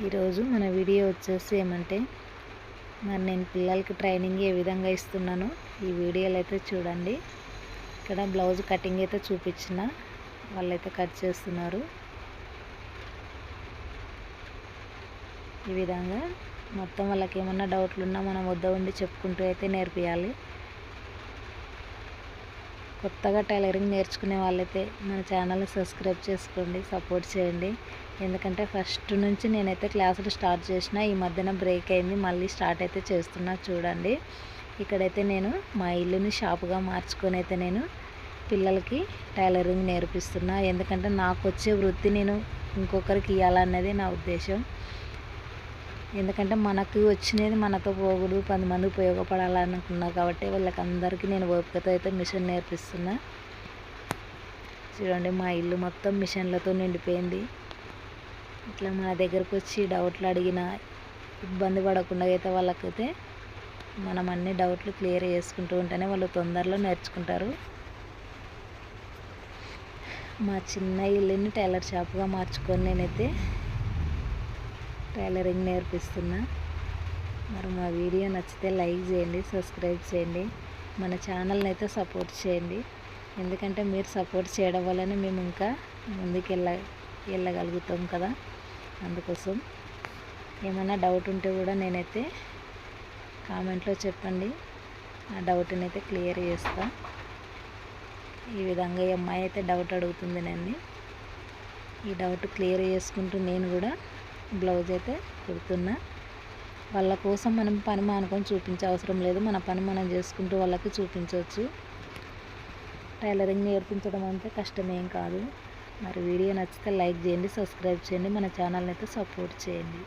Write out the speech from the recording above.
ఈరోజు మన వీడియో వచ్చేసి ఏమంటే మరి నేను పిల్లలకి ట్రైనింగ్ ఏ విధంగా ఇస్తున్నానో ఈ వీడియోలు అయితే చూడండి. ఇక్కడ బ్లౌజ్ కటింగ్ అయితే చూపించిన వాళ్ళైతే కట్ చేస్తున్నారు. ఈ విధంగా మొత్తం వాళ్ళకి ఏమన్నా డౌట్లు ఉన్నా మనం వద్ద ఉండి చెప్పుకుంటూ అయితే నేర్పియాలి. కొత్తగా టైలరింగ్ నేర్చుకునే వాళ్ళైతే మన ఛానల్ని సబ్స్క్రైబ్ చేసుకోండి సపోర్ట్ చేయండి. ఎందుకంటే ఫస్ట్ నుంచి నేనైతే క్లాసులు స్టార్ట్ చేసిన ఈ మధ్యన బ్రేక్ అయింది మళ్ళీ స్టార్ట్ అయితే చేస్తున్నా చూడండి. ఇక్కడైతే నేను మా ఇల్లుని షాపుగా మార్చుకొని అయితే నేను పిల్లలకి టైలరింగ్ నేర్పిస్తున్నా. ఎందుకంటే నాకు వచ్చే వృత్తి నేను ఇంకొకరికి ఇవ్వాలన్నది నా ఉద్దేశం. ఎందుకంటే మనకు వచ్చినది మనతో పోగుడు పది మంది ఉపయోగపడాలనుకున్నా కాబట్టి వాళ్ళకి అందరికీ నేను ఓపికతో అయితే మిషన్ నేర్పిస్తున్నా. చూడండి మా ఇల్లు మొత్తం మిషన్లతో నిండిపోయింది. ఇట్లా మన దగ్గరకు వచ్చి డౌట్లు అడిగిన ఇబ్బంది పడకుండా అయితే వాళ్ళకైతే మనం అన్ని డౌట్లు క్లియర్ చేసుకుంటూ ఉంటేనే వాళ్ళు తొందరలో నేర్చుకుంటారు. మా చిన్న ఇల్లుని టైలర్ షాప్గా మార్చుకొని నేనైతే టైలరింగ్ నేర్పిస్తున్నా. మరి మా వీడియో నచ్చితే లైక్ చేయండి సబ్స్క్రైబ్ చేయండి. మన ఛానల్ని అయితే సపోర్ట్ చేయండి. ఎందుకంటే మీరు సపోర్ట్ చేయడం వల్లనే మేము ఇంకా ముందుకెళ్ళ వెళ్ళగలుగుతాం కదా. అందుకోసం ఏమైనా డౌట్ ఉంటే కూడా నేనైతే కామెంట్లో చెప్పండి. ఆ డౌట్ని అయితే క్లియర్ చేస్తా. ఈ విధంగా ఈ అమ్మాయి అయితే డౌట్ అడుగుతుంది నన్ను. ఈ డౌట్ క్లియర్ చేసుకుంటూ నేను కూడా బ్లౌజ్ అయితే కుడుతున్నా. వాళ్ళ కోసం మనం పని మానుకొని చూపించే అవసరం లేదు. మన పని మనం చేసుకుంటూ వాళ్ళకి చూపించవచ్చు. టైలరింగ్ నేర్పించడం అంటే కష్టమేం కాదు. మరి వీడియో నచ్చితే లైక్ చేయండి సబ్స్క్రైబ్ చేయండి. మన ఛానల్ని అయితే సపోర్ట్ చేయండి.